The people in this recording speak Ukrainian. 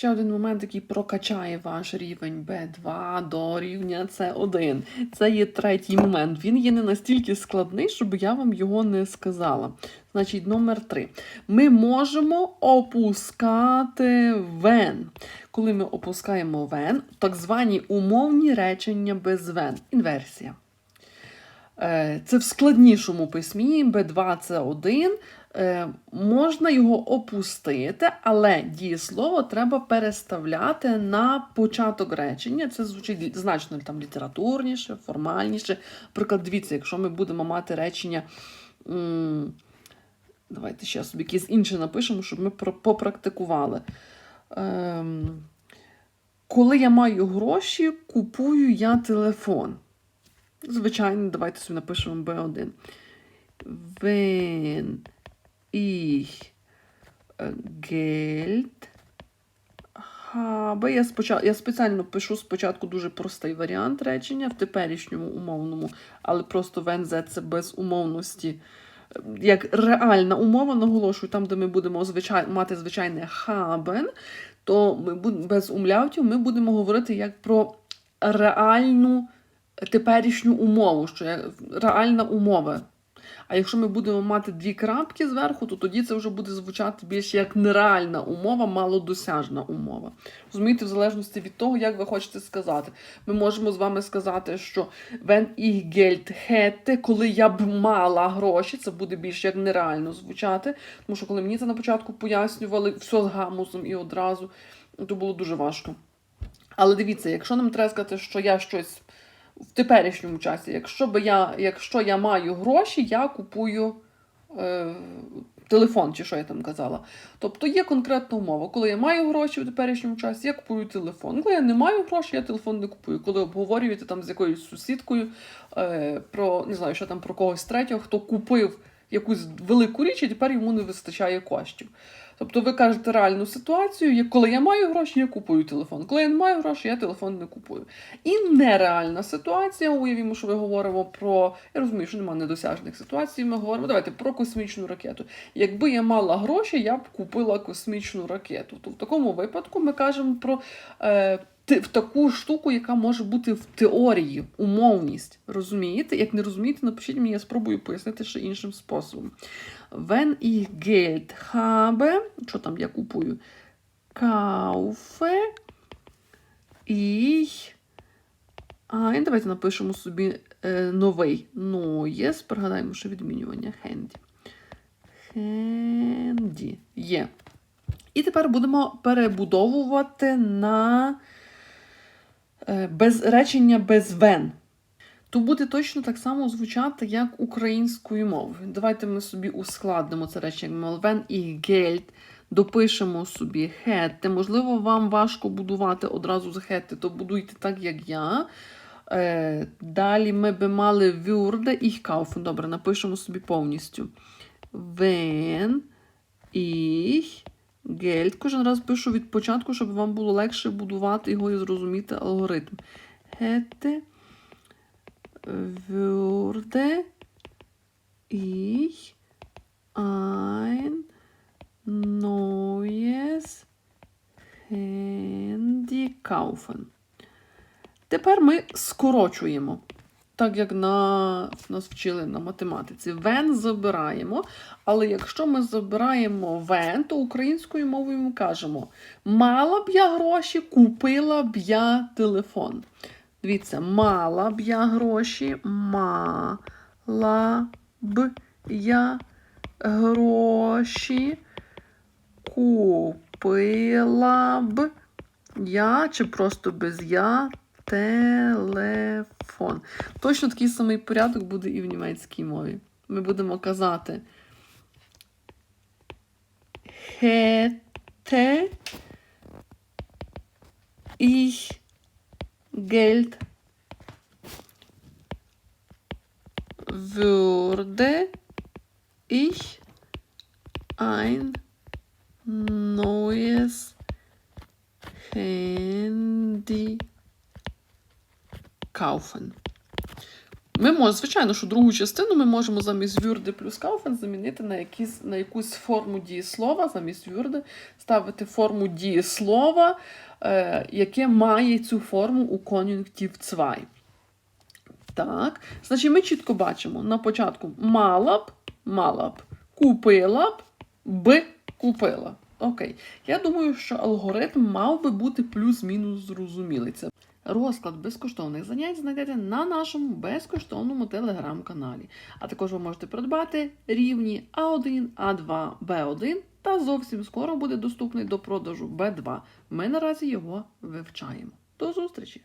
Ще один момент, який прокачає ваш рівень B2 до рівня C1. Це є третій момент. Він є не настільки складний, щоб я вам його не сказала. Значить, номер три. Ми можемо опускати вен. Коли ми опускаємо вен, так звані умовні речення без вен. Інверсія. Е, Це в складнішому письмі, B2 це 1. Е, Можна його опустити, але дієслово треба переставляти на початок речення. Це звучить значно там літературніше, формальніше. Наприклад, дивіться, якщо ми будемо мати речення. Давайте ще собі якесь інше напишемо, щоб ми попрактикували. Ем, коли я маю гроші, купую я телефон. Звичайно, давайте собі напишемо B1. Wenn ich Geld habe. Я, спочатку, я спеціально пишу спочатку дуже простий варіант речення в теперішньому умовному, але просто wenn це без умовності. Як реальна умова, наголошую, там, де ми будемо звичай, мати звичайне haben, то ми без умляутів ми будемо говорити як про реальну теперішню умову, що є реальна умова. А якщо ми будемо мати дві крапки зверху, то тоді це вже буде звучати більш як нереальна умова, малодосяжна умова. Розумієте, в залежності від того, як ви хочете сказати. Ми можемо з вами сказати, що wenn ich Geld hätte, коли я б мала гроші, це буде більш як нереально звучати. Тому що коли мені це на початку пояснювали, все з гамусом і одразу, то було дуже важко. Але дивіться, якщо нам треба сказати, що я щось в теперішньому часі, якщо би я, якщо я маю гроші, я купую е, телефон, чи що я там казала. Тобто є конкретна умова. Коли я маю гроші в теперішньому часі, я купую телефон. Коли я не маю грошей, я телефон не купую. Коли обговорюєте там з якоюсь сусідкою е, про не знаю, що там про когось третього, хто купив якусь велику річ, і тепер йому не вистачає коштів. Тобто ви кажете реальну ситуацію, коли я маю гроші, я купую телефон. Коли я не маю грошей, я телефон не купую. І нереальна ситуація, уявімо, що ми говоримо про. Я розумію, що немає недосяжних ситуацій. Ми говоримо, давайте про космічну ракету. Якби я мала гроші, я б купила космічну ракету. То в такому випадку ми кажемо про е, в таку штуку, яка може бути в теорії, умовність. Розумієте? Як не розумієте, напишіть мені, я спробую пояснити ще іншим способом. Wenn ich Geld habe, що там я купую? Kaufe ich ein, давайте напишемо собі е, новий Neues, пригадаємо, що відмінювання Handy. Handy. Є. І тепер будемо перебудовувати на без, речення без вен. То буде точно так само звучати, як українською мовою. Давайте ми собі ускладнимо це речення. Мол, Wenn ich Geld, допишемо собі хетте. Можливо, вам важко будувати одразу з хетти, то будуйте так, як я. Е, далі ми би мали würde ich kaufen. Добре, напишемо собі повністю. Wenn ich Geld. Кожен раз пишу від початку, щоб вам було легше будувати його і зрозуміти алгоритм. Hätte würde ich ein neues Handy. Тепер ми скорочуємо, так як на, нас вчили на математиці. Вен забираємо, але якщо ми забираємо вен, то українською мовою ми кажемо: мала б я гроші, купила б я телефон. Дивіться, мала б я гроші, мала б я гроші, купила б я чи просто без я телефон. Точно такий самий порядок буде і в німецькій мові. Ми будемо казати hätte ich Geld würde ich ein neues Handy kaufen. Ми можемо, звичайно, що другу частину ми можемо замість вюрди плюс кауфен замінити на, якісь, на якусь форму дієслова, замість вюрди ставити форму дієслова, е, яке має цю форму у кон'юнктив 2. Так, значить, ми чітко бачимо на початку мала б, мала б, купила б, би купила. Окей. Я думаю, що алгоритм мав би бути плюс-мінус зрозумілий. Розклад безкоштовних занять знайдете на нашому безкоштовному телеграм-каналі. А також ви можете придбати рівні А1, А2, Б1 та зовсім скоро буде доступний до продажу Б2. Ми наразі його вивчаємо. До зустрічі!